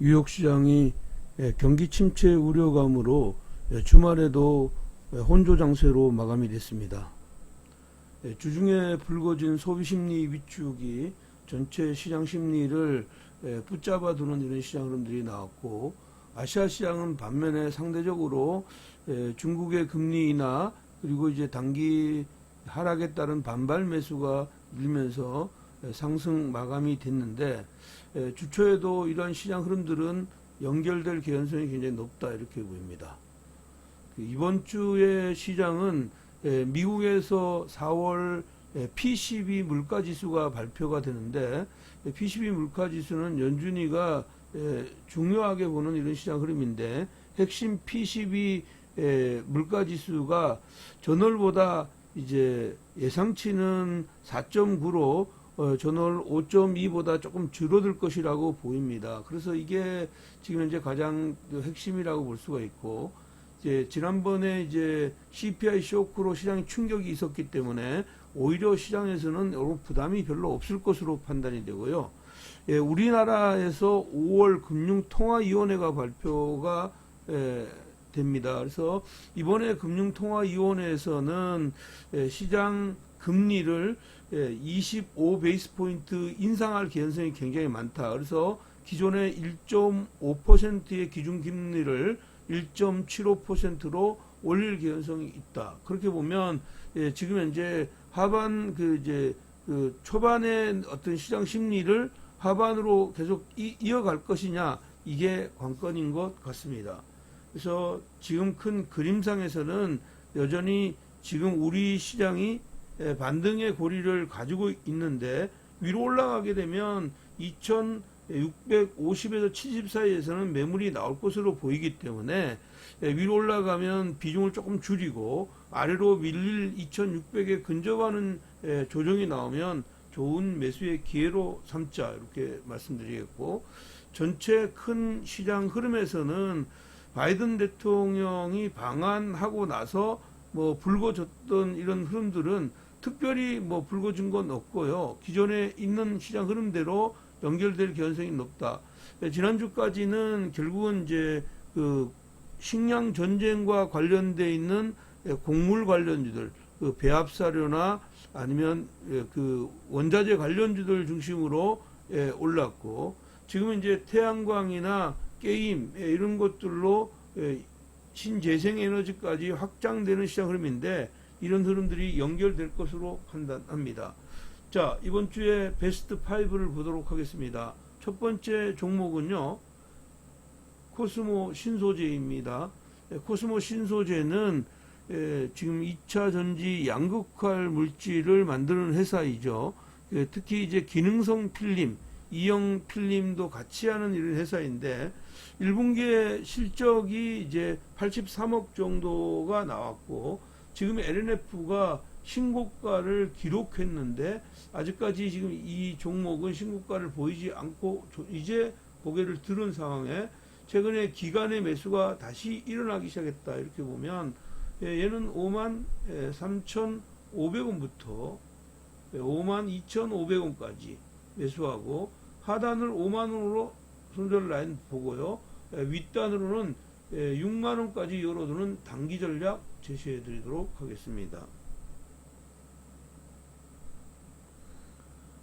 뉴욕 시장이 예, 경기 침체 우려감으로 예, 주말에도 예, 혼조 장세로 마감이 됐습니다. 예, 주중에 불거진 소비 심리 위축이 전체 시장 심리를 예, 붙잡아 두는 이런 시장 흐름들이 나왔고 아시아 시장은 반면에 상대적으로 예, 중국의 금리 인하 그리고 이제 단기 하락에 따른 반발 매수가 밀면서 예, 상승 마감이 됐는데 예, 주초에도 이러한 시장 흐름들은 연결될 개연성이 굉장히 높다 이렇게 보입니다. 그 이번 주의 시장은 예, 미국에서 4월 예, PCB 물가 지수가 발표가 되는데 예, PCB 물가 지수는 연준이가 예, 중요하게 보는 이런 시장 흐름인데 핵심 PCB 예, 물가 지수가 전월보다 이제 예상치는 4.9로 어, 전월 5.2보다 조금 줄어들 것이라고 보입니다. 그래서 이게 지금 현재 가장 그 핵심이라고 볼 수가 있고 이제 지난번에 이제 CPI 쇼크로 시장에 충격이 있었기 때문에 오히려 시장에서는 이런 부담이 별로 없을 것으로 판단이 되고요. 예, 우리나라에서 5월 금융통화위원회가 발표가 예, 됩니다. 그래서 이번에 금융통화위원회에서는 예, 시장 금리를 예, 25 베이스 포인트 인상할 개연성이 굉장히 많다. 그래서 기존의 1.5%의 기준 금리를 1.75%로 올릴 개연성이 있다. 그렇게 보면 예, 지금 현재 하반 그 이제 그 초반의 어떤 시장 심리를 하반으로 계속 이, 이어갈 것이냐 이게 관건인 것 같습니다. 그래서 지금 큰 그림상에서는 여전히 지금 우리 시장이 예, 반등의 고리를 가지고 있는데 위로 올라가게 되면 2650에서 70 사이에서는 매물이 나올 것으로 보이기 때문에 예, 위로 올라가면 비중을 조금 줄이고 아래로 밀릴 2600에 근접하는 예, 조정이 나오면 좋은 매수의 기회로 삼자 이렇게 말씀드리겠고 전체 큰 시장 흐름에서는 바이든 대통령이 방한하고 나서 뭐 불거졌던 이런 흐름들은 특별히 뭐 불거진 건 없고요. 기존에 있는 시장 흐름대로 연결될 개연성이 높다. 예, 지난주까지는 결국은 이제 그 식량 전쟁과 관련돼 있는 예, 곡물 관련주들, 그 배합사료나 아니면 예, 그 원자재 관련주들 중심으로 예, 올랐고 지금 이제 태양광이나 게임 예, 이런 것들로 예, 신재생 에너지까지 확장되는 시장 흐름인데 이런 흐름들이 연결될 것으로 판단합니다. 자, 이번 주에 베스트 5를 보도록 하겠습니다. 첫 번째 종목은요, 코스모 신소재입니다. 예, 코스모 신소재는 예, 지금 2차 전지 양극활 물질을 만드는 회사이죠. 예, 특히 이제 기능성 필름, 이형 필름도 같이 하는 이런 회사인데 1분기에 실적이 이제 83억 정도가 나왔고 지금 LNF가 신고가를 기록했는데 아직까지 지금 이 종목은 신고가를 보이지 않고 조- 이제 고개를 들은 상황에 최근에 기간의 매수가 다시 일어나기 시작했다 이렇게 보면 예, 얘는 5만 3,500원부터 5만 2,500원까지 매수하고 하단을 5만 원으로 손절 라인 보고요. 예, 윗단으로는 6만 원까지 열어두는 단기 전략 제시해 드리도록 하겠습니다.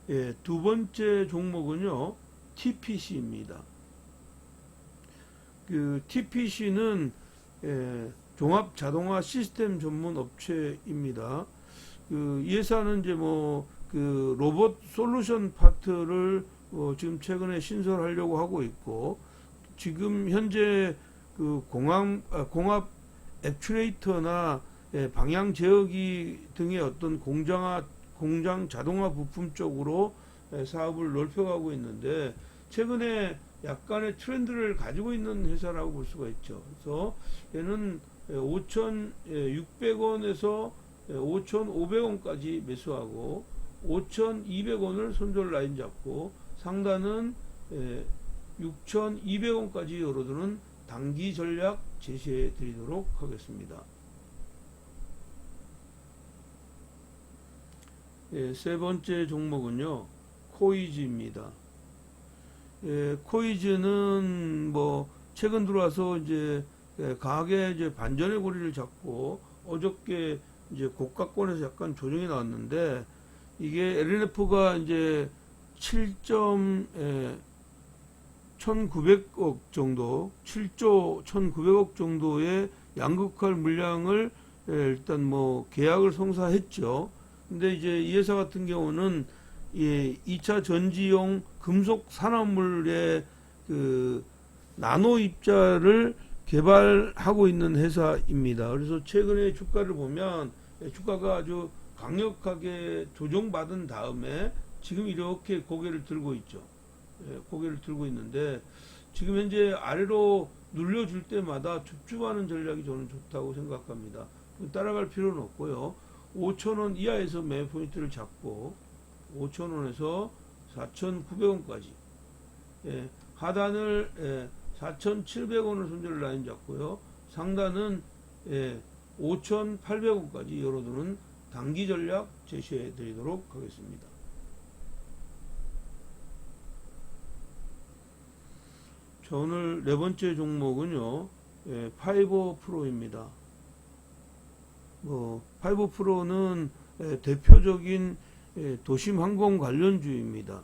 예, 두 번째 종목은요. TPC입니다. 그 TPC는 예, 종합 자동화 시스템 전문 업체입니다. 그이 회사는 이제 뭐 그 로봇 솔루션 파트를 어, 지금 최근에 신설하려고 하고 있고 지금 현재 그 공항 아, 공합 액추레이터나 예, 방향 제어기 등의 어떤 공장화 공장 자동화 부품 쪽으로 예, 사업을 넓혀가고 있는데 최근에 약간의 트렌드를 가지고 있는 회사라고 볼 수가 있죠. 그래서 얘는 5,600원에서 5,500원까지 매수하고 5,200원을 손절 라인 잡고 상단은 6,200원까지 열어두는 단기 전략 제시해 드리도록 하겠습니다. 예, 세 번째 종목은요, 코이즈입니다. 예, 코이즈는 뭐 최근 들어와서 이제 예, 강하게 이제 반전의 고리를 잡고 어저께 이제 고가권에서 약간 조정이 나왔는데 이게 LNF가 이제 7. 예, 1900억 정도, 7조 1900억 정도의 양극할 물량을 예, 일단 뭐 계약을 성사했죠. 근데 이제 이 회사 같은 경우는 예, 2차 전지용 금속 산화물의 그 나노 입자를 개발하고 있는 회사입니다. 그래서 최근에 주가를 보면 예, 주가가 아주 강력하게 조정받은 다음에 지금 이렇게 고개를 들고 있죠. 예, 고개를 들고 있는데 지금 현재 아래로 눌려줄 때마다 줍줍하는 전략이 저는 좋다고 생각합니다. 따라갈 필요는 없고요. 5천원 이하에서 매 포인트를 잡고 5천원에서 4,900원까지 예, 하단을 예, 4,700원을 손절 라인 잡고요. 상단은 예, 5,800원까지 열어두는 단기 전략 제시해 드리도록 하겠습니다. 자, 오늘 네 번째 종목은요, 예, 파이버 프로입니다. 뭐, 파이버 프로는 예, 대표적인 예, 도심 항공 관련주입니다.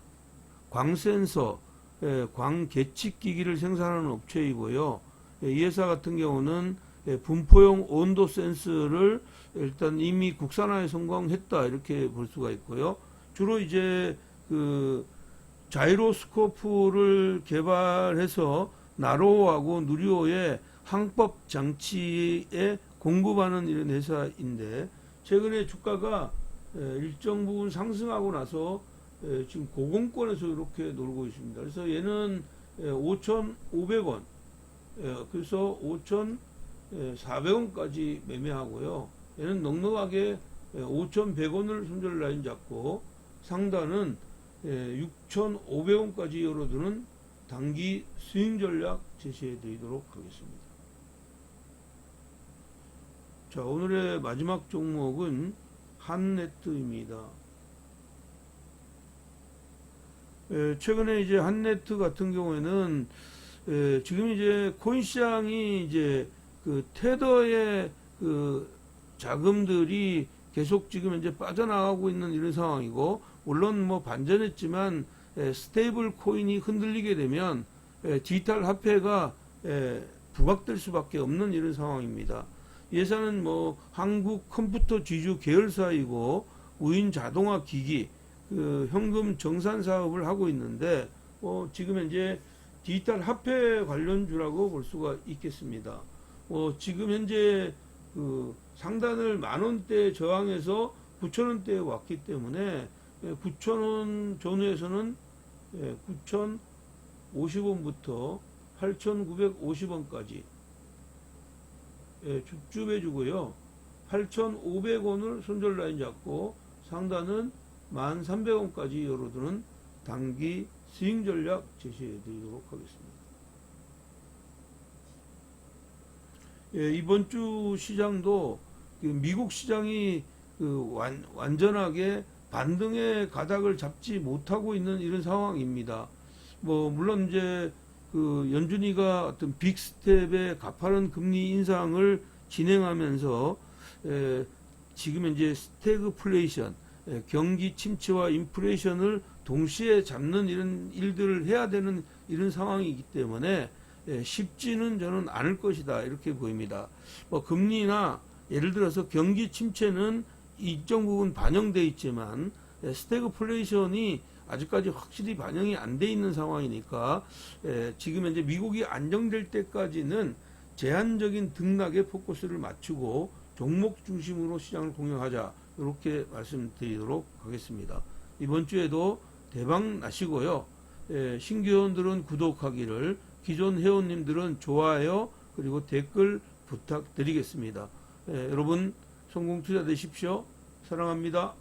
광센서, 예, 광 계측기기를 생산하는 업체이고요. 예, 이 회사 같은 경우는 예, 분포용 온도 센서를 일단 이미 국산화에 성공했다 이렇게 볼 수가 있고요. 주로 이제 그 자이로스코프를 개발해서 나로하고 누리호의 항법 장치에 공급하는 이런 회사인데 최근에 주가가 에, 일정 부분 상승하고 나서 에, 지금 고공권에서 이렇게 놀고 있습니다. 그래서 얘는 5,500원, 그래서 5,400원까지 매매하고요. 얘는 넉넉하게 5,100원을 손절 라인 잡고 상단은 6,500원까지 열어두는 단기 스윙 전략 제시해 드리도록 하겠습니다. 자, 오늘의 마지막 종목은 한네트입니다. 에, 최근에 이제 한네트 같은 경우에는 에, 지금 이제 코인 시장이 이제 그 테더의 그 자금들이 계속 지금 이제 빠져나가고 있는 이런 상황이고 물론 뭐 반전했지만 에, 스테이블 코인이 흔들리게 되면 에, 디지털 화폐가 에, 부각될 수밖에 없는 이런 상황입니다. 예산은 뭐 한국 컴퓨터 지주 계열사이고 우인 자동화 기기 그 현금 정산 사업을 하고 있는데 어, 지금 현재 디지털 화폐 관련주라고 볼 수가 있겠습니다. 어, 지금 현재 그 상단을 만 원대 저항해서 9천 원대에 왔기 때문에 9천 원 전후에서는 9,050원부터 8,950원까지 예, 줍줍해 주고요. 8,500원을 손절 라인 잡고 상단은 1,300원까지 열어두는 단기 스윙 전략 제시해 드리도록 하겠습니다. 예, 이번 주 시장도 그 미국 시장이 그 완, 완전하게 반등의 가닥을 잡지 못하고 있는 이런 상황입니다. 뭐 물론 이제 그 연준이가 어떤 빅스텝의 가파른 금리 인상을 진행하면서 에, 지금 현재 스태그플레이션 에, 경기 침체와 인플레이션을 동시에 잡는 이런 일들을 해야 되는 이런 상황이기 때문에 에, 쉽지는 저는 않을 것이다 이렇게 보입니다. 뭐 금리나 예를 들어서 경기 침체는 일정 부분 반영돼 있지만 에, 스태그플레이션이 아직까지 확실히 반영이 안 돼 있는 상황이니까 에, 지금 현재 미국이 안정될 때까지는 제한적인 등락에 포커스를 맞추고 종목 중심으로 시장을 공략하자 이렇게 말씀드리도록 하겠습니다. 이번 주에도 대박 나시고요. 에, 신규 회원들은 구독하기를 기존 회원님들은 좋아요 그리고 댓글 부탁드리겠습니다. 에, 여러분 성공 투자 되십시오. 사랑합니다.